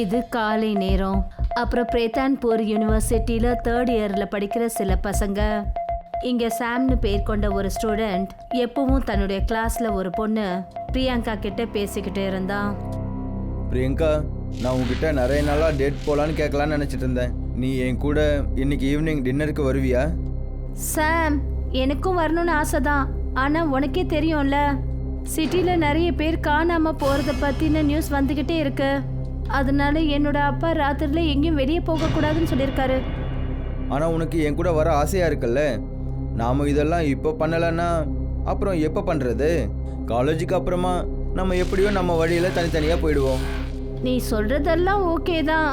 இது காலை நேரம். அப்புறம் பிரேத்தான்பூர் யூனிவர்சிட்டியில தேர்ட் இயர்ல படிக்கிற சில பசங்க. இங்க சாம்னு பேர் கொண்ட ஒரு ஸ்டூடெண்ட் எப்பவும் தன்னுடைய கிளாஸ்ல ஒரு பொண்ணு பிரியங்கா கிட்ட பேசிக்கிட்டு இருந்தான். பிரியங்கா நான் உங்ககிட்ட நிறைய நாளாக டேட் போகலான்னு கேட்கலான்னு நினச்சிட்டு இருந்தேன். நீ என் கூட இன்னைக்கு ஈவினிங் டின்னருக்கு வருவியா? சாம் எனக்கும் வரணும்னு ஆசைதான். ஆனா உனக்கே தெரியும்ல சிட்டில நிறைய பேர் காணாம போறத பத்தின நியூஸ் வந்துகிட்டே இருக்கு. அதனால என்னோட அப்பா ராத்திரில எங்கேயும் வெளியே போக கூடாதுன்னு சொல்லியிருக்காரு. ஆனால் உனக்கு என் கூட வர ஆசையாக இருக்குல்ல? நாம் இதெல்லாம் இப்போ பண்ணலைன்னா அப்புறம் எப்போ பண்ணுறது காலேஜுக்கு அப்புறமா நம்ம எப்படியோ நம்ம வழியில் தனித்தனியாக போயிடுவோம். நீ சொல்றதெல்லாம் ஓகே தான்.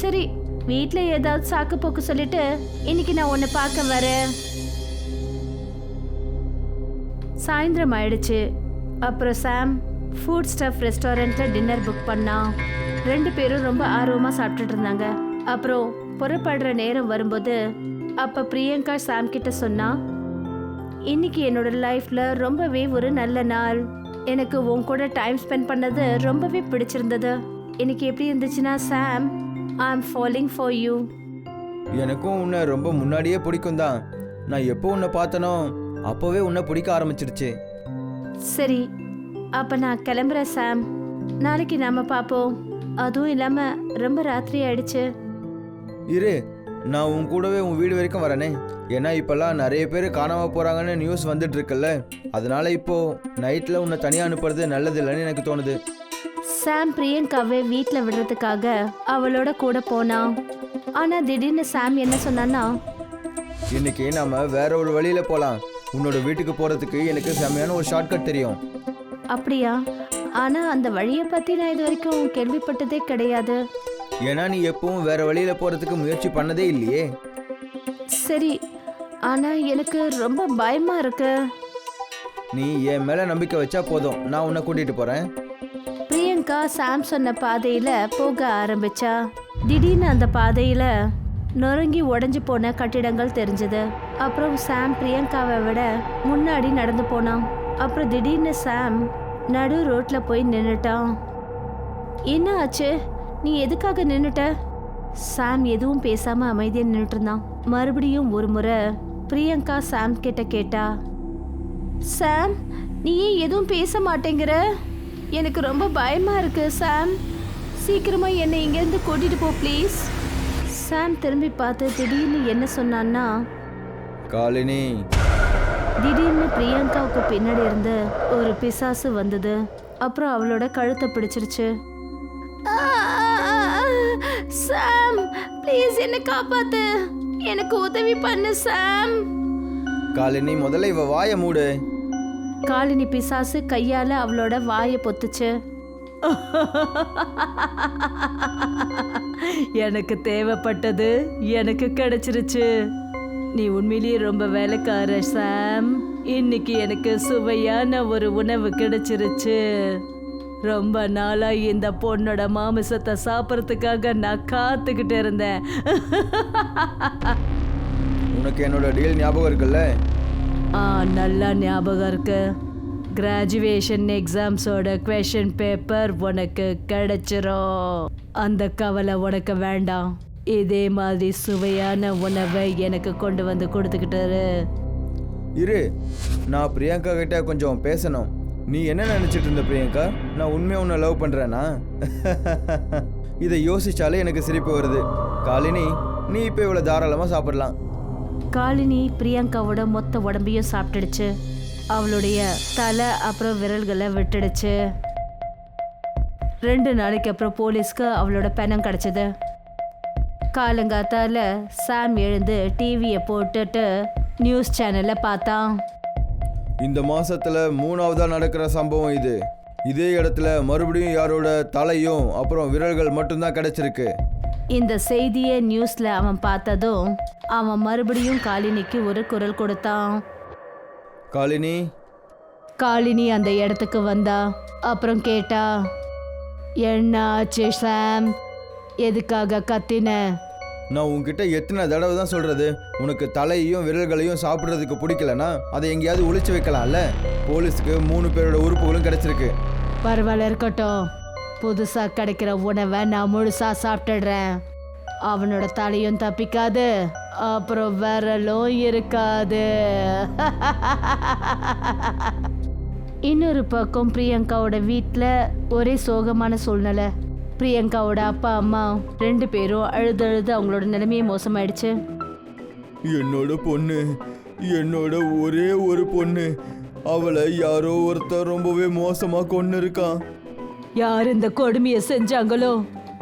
சரி வீட்ல ஏதாவது சாக்கு போக்கு சொல்லிட்டு இன்னைக்கு நான் உன்னை பார்க்க வரேன். சாயந்தரம் ஆயிடுச்சு. அப்புறம் சாம் ஃபுட் ஸ்டஃப் ரெஸ்டாரண்ட்ல டின்னர் புக் பண்ணான். ரெண்டு பேரும் ரொம்ப ஆர்வமா சாப்பிட்டுட்டு இருந்தாங்க. அப்புறம் புறப்படுற நேரம் வரும்போது அப்ப பிரியங்கா சாம் கிட்ட சொன்னா இன்னைக்கு என்னோட லைஃப்ல ரொம்பவே ஒரு நல்ல நாள். எனக்கு உன் கூட டைம் ஸ்பெண்ட் பண்ணது ரொம்பவே பிடிச்சிருந்தது. இன்னைக்கு எப்படி இருந்துச்சுன்னா Sam I am following for you எனக்கும் உன்னை ரொம்ப முன்னாடியே பிடிக்கும் தான். நான் எப்போ உன்னை பார்த்தனோ அப்போவே உன்னை பிடிக்க ஆரம்பிச்சிடுச்சு சரி அப்ப நான் கிளம்புறேன் சாம். நாளைக்கு நாம பார்ப்போம். அதுவும் இல்லாம ரொம்ப ராத்திரி ஆயிடுச்சு. இரு நான் உன் கூடவே உன் வீடு வரைக்கும் வரனே. ஏன்னா இப்போல்லாம் நிறைய பேர் காணாமல் போகிறாங்கன்னு நியூஸ் வந்துட்டு இருக்குல்ல அதனால இப்போ நைட்டில் உன்னை தனியாக அனுப்புறது நல்லது இல்லைன்னு எனக்கு தோணுது. சாம் பிரியங்காவை வீட்டில் விடுறதுக்காக அவளோட கூட போனான் ஆனா திடீர்னு சாம் என்ன சொன்னான்னா இன்னைக்கு நாம வேற ஒரு வழியில போகலாம் உன்னோட வீட்டுக்கு போகிறதுக்கு எனக்கு செம்மையான ஒரு ஷார்ட்கட் தெரியும். அப்படியா? ஆனா அந்த வழியை பத்தி நான் இது வரைக்கும் கேள்விப்பட்டதே கிடையாது. ஏன்னா நீ எப்பவும் வேற வழியில போகிறதுக்கு முயற்சி பண்ணதே இல்லையே. சரி ஆனா எனக்கு ரொம்ப பயமா இருக்கு. நீ என் மேலே நம்பிக்கை வச்சா போதும். நான் உன்னை கூட்டிகிட்டு போகிறேன் பிரியங்கா சாம் சொன்ன பாதையில போக ஆரம்பிச்சா. திடீர்னு அந்த பாதையில நொறுங்கி உடைஞ்சு போன கட்டிடங்கள் தெரிஞ்சது. அப்புறம் சாம் பிரியங்காவை விட முன்னாடி நடந்து போனான். அப்புறம் திடீர்னு சாம் நடு ரோட்ல போய் நின்னுட்டான். என்ன ஆச்சு? நீ எதுக்காக நின்னுட்ட? சாம் எதுவும் பேசாம அமைதியா நின்னுட்டு இருந்தான். மறுபடியும் ஒரு முறை பிரியங்கா சாம் கிட்ட கேட்டா சாம் நீ ஏன் எதுவும் பேச மாட்டேங்கிற? எனக்கு ரொம்ப பயமா இருக்கு சாம். சீக்கிரமா என்னை இங்கேருந்து கூட்டிட்டு போ ப்ளீஸ் சாம் திரும்பி பார்த்து திடீர்னு என்ன சொன்னான்னா காலினி திடீர்னு பிரியங்காவுக்கு பின்னாடி இருந்து ஒரு பிசாசு வந்தது. அப்புறம் அவளோட கழுத்தை பிடிச்சிருச்சு. சாம் ப்ளீஸ் என்ன காப்பாத்து. எனக்கு உதவி பண்ணு சாம். காலினி முதல்ல இவ வாயை மூடு. காலினி பிசாசு கையால அவளோட வாயை பொத்துச்சு. எனக்கு தேவைப்பட்டது எனக்கு கிடைச்சிருச்சு. நீ உண்மையிலேயே ரொம்ப வேலைக்கார சாம். இன்னைக்கு எனக்கு சுவையான ஒரு உணவு கிடைச்சிருச்சு. ரொம்ப நாளா இந்த பொண்ணோட மாமிசத்தை சாப்பிட்றதுக்காக நான் காத்துக்கிட்டு இருந்தேன். உனக்கு என்னோட டீல் ஞாபகம் இருக்குல்ல? ஆ நல்லா ஞாபகம் இருக்கு. கிராஜுவேஷன் எக்ஸாம்ஸோட கொஷின் பேப்பர் உனக்கு கிடைச்சிரும். அந்த கவலை உனக்கு வேண்டாம். இதே மாதிரி சுவையான உணவை எனக்கு கொண்டு வந்து கொடுத்துக்கிட்டாரு. இரு நான் பிரியங்கா கிட்ட கொஞ்சம் பேசணும். நீ என்ன நினைச்சிட்டு இருந்த பிரியங்கா? நான் உண்மையா உன்னை லவ் பண்றேனா? இதை யோசிச்சாலே எனக்கு சிரிப்பு வருது. காலினி நீ இப்போ இவ்வளோ தாராளமாக சாப்பிடலாம். காலினி பிரியங்காவோட மொத்த உடம்பையும் சாப்பிட்டுடுச்சு. அவளுடைய தலை அப்புறம் விரல்களை விட்டுடுச்சு. ரெண்டு நாளைக்கு அப்புறம் போலீஸ்க்கு அவளோட பெணம் கிடச்சிது. காலங்காத்தால சாம் எழுந்து டிவியை போட்டுட்டு நியூஸ் சேனலை பார்த்தான். இந்த மாசத்துல மூணாவதா நடக்கிற சம்பவம் இது. இதே இடத்துல மறுபடியும் யாரோட தலையும் அப்புறம் விரல்கள் மட்டும்தான் கிடைச்சிருக்கு. இந்த செய்தியை நியூஸ்ல அவன் பார்த்ததும் அவன் மறுபடியும் காலினிக்கு ஒரு குரல் கொடுத்தான். காலினி? காலினி அந்த இடத்துக்கு வந்தா அப்புறம் கேட்டா என்ன ஆச்சு சாம்? எதுக்காக கத்தின? நான் உன்கிட்ட எத்தனை தடவை தான் சொல்றது? உனக்கு தலையையும் விரல்களையும் சாப்பிட்றதுக்கு பிடிக்கலனா அதை எங்கேயாவது ஒளிச்சு வைக்கலாம்ல? போலீஸ்க்கு மூணு பேரோட உறுப்புகளும் கிடைச்சிருக்கு. பரவாயில்ல இருக்கட்டும். புதுசா கிடைக்கிற உணவை நான் முழுசா சாப்பிட்டுடுறேன். அவனோட தலையும் தப்பிக்காது அப்புறம் விரலும் இருக்காது. இன்னொரு பக்கம் பிரியங்காவோட வீட்டில் ஒரே சோகமான சூழ்நிலை. பிரியங்காவோட அப்பா அம்மா ரெண்டு பேரும் அழுது அழுது அவங்களோட நிலைமையே மோசமாயிடுச்சு. என்னோட பொண்ணு என்னோட ஒரே ஒரு பொண்ணு. அவளை யாரோ ஒருத்தர் ரொம்பவே மோசமா கொண்டு இருக்கான் யார் இந்த கொடுமையை செஞ்சாங்களோ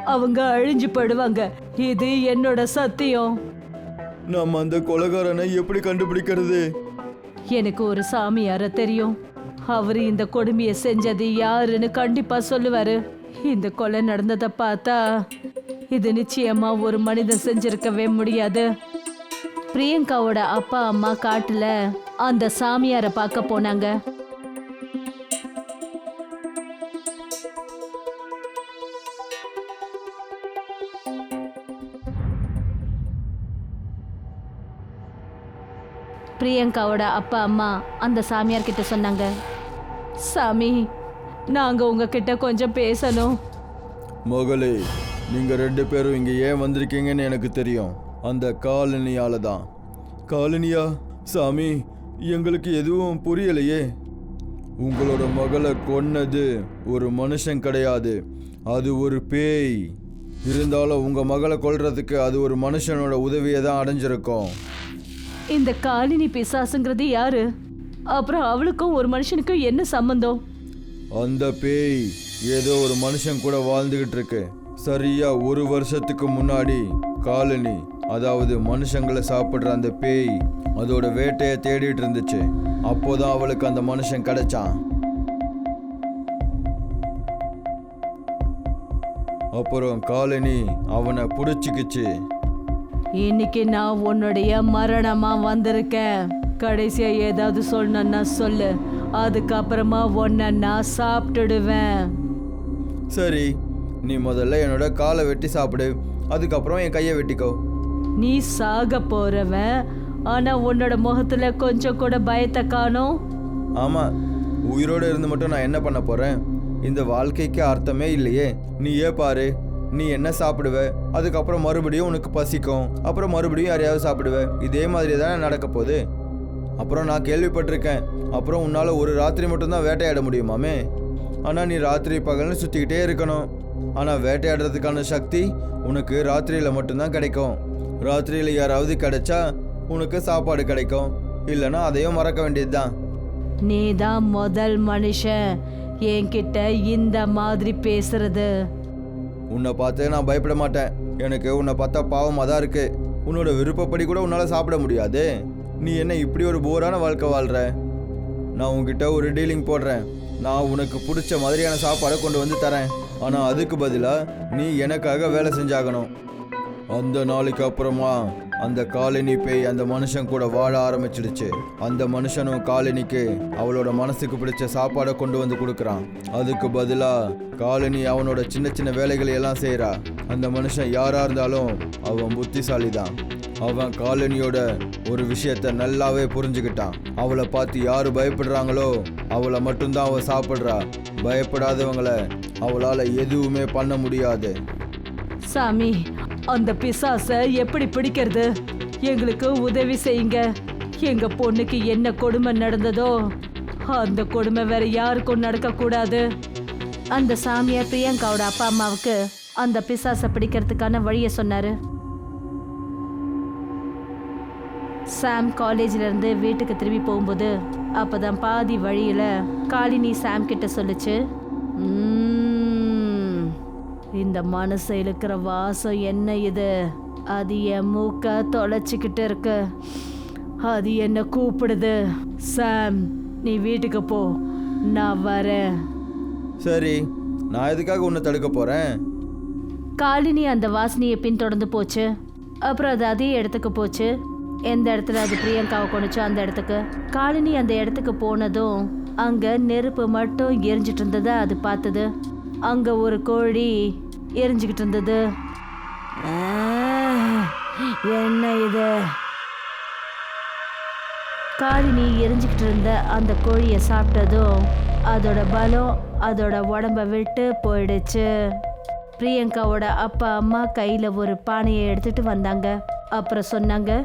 அவங்க அழிஞ்சு படுவாங்க இது என்னோட சத்தியம். நம்ம அந்த கொலைகாரனை எப்படி கண்டுபிடிக்கிறது? எனக்கு ஒரு சாமியார தெரியும். அவரு இந்த கொடுமையை செஞ்சது யாருன்னு கண்டிப்பா சொல்லுவாரு. இந்த கொலை நடந்ததை பார்த்தா இது நிச்சயமா ஒரு மனிதன் செஞ்சிருக்கவே முடியாது. பிரியங்காவோட அப்பா அம்மா காட்டுல அந்த சாமியாரை பார்க்க போனாங்க. பிரியங்காவோட அப்பா அம்மா அந்த சாமியார் கிட்ட சொன்னாங்க சாமி நாங்க உங்ககிட்ட கொஞ்சம் பேசணும். மகளே நீங்க ரெண்டு பேரும் இங்க ஏன் வந்திருக்கீங்கன்னு எனக்கு தெரியும். அந்த காலனியால தான் காலனியா சாமி எங்களுக்கு எதுவும் புரியலையே. உங்களோட மகளை கொன்னது ஒரு மனுஷன் கிடையாது. அது ஒரு பேய். இருந்தாலும் உங்க மகளை கொல்றதுக்கு அது ஒரு மனுஷனோட உதவியை தான் அடைஞ்சிருக்கும். இந்த காலினி பிசாசுங்கிறது யாரு? அப்புறம் அவளுக்கும் ஒரு மனுஷனுக்கும் என்ன சம்பந்தம்? அந்த பேய் ஏதோ ஒரு மனுஷன் கூட வாழ்ந்துகிட்டு இருக்கு. சரியா ஒரு வருஷத்துக்கு முன்னாடி காலனி அதாவது மனுஷங்களை சாப்பிட்ற அந்த பேய் அதோட வேட்டையை தேடிட்டு இருந்துச்சு. அப்போதான் அவளுக்கு அந்த மனுஷன் கிடைச்சான். அப்புறம் காலனி அவனை புடிச்சுக்கிச்சு. இன்னைக்கு நான் உன்னுடைய மரணமா வந்திருக்கேன். கடைசியா ஏதாவது சொல்லணும்னா சொல்லு. அதுக்கப்புறமா உன்னை நான் சாப்பிட்டுடுவேன். சரி நீ முதல்ல என்னோட காலை வெட்டி சாப்பிடு. அதுக்கப்புறம் என் கையை வெட்டிக்கோ. நீ சாக போறவன் ஆனா உன்னோட முகத்துல கொஞ்சம் கூட பயத்தை காணோம். ஆமாம் உயிரோடு இருந்து மட்டும் நான் என்ன பண்ண போகிறேன் இந்த வாழ்க்கைக்கு அர்த்தமே இல்லையே. நீ ஏ பாரு நீ என்ன சாப்பிடுவ? அதுக்கப்புறம் மறுபடியும் உனக்கு பசிக்கும். அப்புறம் மறுபடியும் யாரையாவது சாப்பிடுவ? இதே மாதிரி தானே நடக்க போகுது. அப்புறம் நான் கேள்விப்பட்டிருக்கேன். அப்புறம் உன்னால் ஒரு ராத்திரி மட்டும்தான் வேட்டையாட முடியுமாமே? ஆனால் நீ ராத்திரி பகல்னு சுற்றிக்கிட்டே இருக்கணும். ஆனால் வேட்டையாடுறதுக்கான சக்தி உனக்கு ராத்திரியில் மட்டும்தான் கிடைக்கும். ராத்திரியில் யாராவது கிடைச்சா உனக்கு சாப்பாடு கிடைக்கும். இல்லைன்னா அதையும் மறக்க வேண்டியது தான் நீ தான் முதல் மனுஷன். என்கிட்ட இந்த மாதிரி பேசுறது. உன்னை பார்த்து நான் பயப்பட மாட்டேன். எனக்கு உன்னை பார்த்தா பாவமாக தான் இருக்கு. உன்னோட விருப்பப்படி கூட உன்னால் சாப்பிட முடியாது. நீ என்ன இப்படி ஒரு போரான வாழ்க்கை வாழ்கிற நான் உங்ககிட்ட ஒரு டீலிங் போடுறேன். நான் உனக்கு பிடிச்ச மாதிரியான சாப்பாடை கொண்டு வந்து தரேன். ஆனால் அதுக்கு பதிலாக நீ எனக்காக வேலை செஞ்சாகணும். அந்த நாளைக்கு அப்புறமா அந்த காலனி பேய் அந்த மனுஷன் கூட வாழ ஆரம்பிச்சிடுச்சு. அந்த மனுஷனும் காலனிக்கு அவளோட மனசுக்கு பிடிச்ச சாப்பாடை கொண்டு வந்து கொடுக்குறான். அதுக்கு பதிலாக காலனி அவனோட சின்ன சின்ன வேலைகளை எல்லாம் செய்கிறா அந்த மனுஷன் யாராக இருந்தாலும் அவன் புத்திசாலி தான் அவன் காலனியோட ஒரு விஷயத்த நல்லாவே புரிஞ்சுக்கிட்டான். அவளை பார்த்து யாரு பயப்படுறாங்களோ அவளை மட்டும்தான் அவன் சாப்பிட்றா. பயப்படாதவங்கள அவளால எதுவுமே பண்ண முடியாது. சாமி அந்த பிசாச எப்படி பிடிக்கிறது? எங்களுக்கு உதவி செய்யுங்க. எங்க பொண்ணுக்கு என்ன கொடுமை நடந்ததோ அந்த கொடுமை வேற யாருக்கும் நடக்க கூடாது அந்த சாமியார் பிரியங்காவோட அப்பா அம்மாவுக்கு அந்த பிசாசை பிடிக்கிறதுக்கான வழியை சொன்னாரு. சாம் காலேஜ்ல இருந்து வீட்டுக்கு திரும்பி போகும்போது அப்பதான் பாதி வழியில காலினி சாம் கிட்ட சொல்லுச்சு "உம், இந்த மனசு இழுக்கிற வாசம் என்ன இது? அது என் மூக்க தொலைச்சிக்கிட்டு இருக்கு. அது என்ன கூப்பிடுது? சாம் நீ வீட்டுக்கு போ நான் வரேன். சரி நான் எதுக்காக உன்னை தடுக்க போறேன்? காலினி அந்த வாசனையை பின்தொடர்ந்து போச்சு. அப்புறம் அது அதே இடத்துக்கு போச்சு. எந்த இடத்துல அது பிரியங்காவை கொண்டுச்சோ அந்த இடத்துக்கு. காலினி அந்த இடத்துக்கு போனதும் அங்க நெருப்பு மட்டும் எரிஞ்சிட்டு இருந்ததை அது பார்த்தது. அங்க ஒரு கோழி எரிஞ்சுக்கிட்டு இருந்தது. என்ன இது? காலினி எரிஞ்சுக்கிட்டு இருந்த அந்த கோழியை சாப்பிட்டதும் அதோட பலம் அதோட உடம்ப விட்டு போயிடுச்சு. பிரியங்காவோட அப்பா அம்மா கையில ஒரு பானையை எடுத்துட்டு வந்தாங்க. அப்புறம் சொன்னாங்க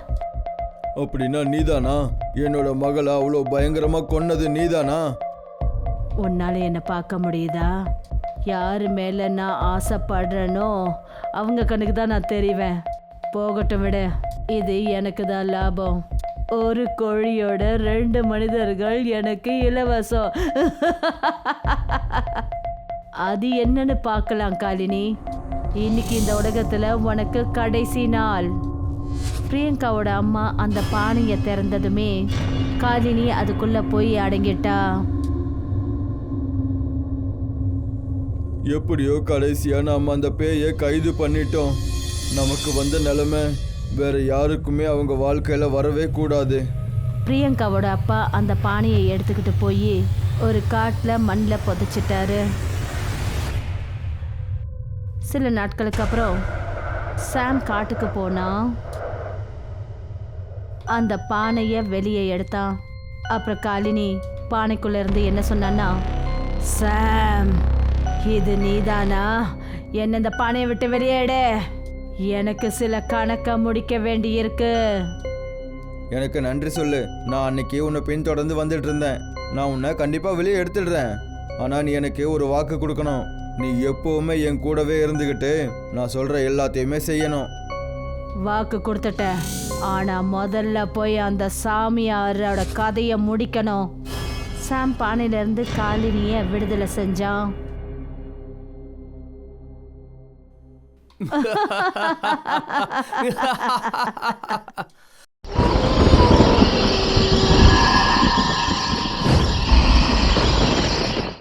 அப்படின்னா நீதானா? என்னோட மகளை அவ்வளோ பயங்கரமா கொன்னது நீதானா? உன்னால என்ன பார்க்க முடியுதா? யார் மேல நான் ஆசைப்படுறேனோ அவங்க கண்ணுக்கு தான் நான் தெரிவேன். போகட்டும் விட. இது எனக்கு தான் லாபம். ஒரு கோழியோட ரெண்டு மனிதர்கள் எனக்கு இலவசம். அது என்னன்னு பார்க்கலாம் காலினி. இன்னைக்கு இந்த உலகத்துல உனக்கு கடைசி நாள். பிரியங்காவோட அம்மா அந்த பானையை திறந்ததுமே காலினி அதுக்குள்ள போய் அடங்கிட்டா. எப்படியோ கடைசியா நாம அந்த பேயை கைது பண்ணிட்டோம். நமக்கு வந்த நிலைமை வேற யாருக்குமே அவங்க வாழ்க்கையில வரவே கூடாது. பிரியங்காவோட அப்பா அந்த பானையை எடுத்துக்கிட்டு போய் ஒரு காட்டில் மண்ணில் புதைச்சிட்டாரு. சில நாட்களுக்கு அப்புறம் சாம் காட்டுக்கு போனா அந்த பானையை வெளியே எடுத்தான் அப்புறம் காலினி பானைக்குள்ள இருந்து என்ன சொன்னான்னா சாம் இது நீதானா? என்ன இந்த பானையை விட்டு வெளியேடு எனக்கு சில கணக்கை முடிக்க வேண்டியிருக்கு. எனக்கு நன்றி சொல்லு. நான் அன்னைக்கு உன்னை பின்தொடர்ந்து வந்துட்டு இருந்தேன் நான் உன்னை கண்டிப்பா வெளியே எடுத்துடுறேன். ஆனா நீ எனக்கு ஒரு வாக்கு கொடுக்கணும். நீ எப்பவுமே என் கூடவே இருந்துகிட்டு நான் சொல்ற எல்லாத்தையுமே செய்யணும். வாக்கு கொடுத்துட்டேன். ஆனா முதல்ல போய் அந்த சாமியாரோட கதையை முடிக்கணும். சாம் பானையிலிருந்து காலினிய விடுதலை செஞ்சான்.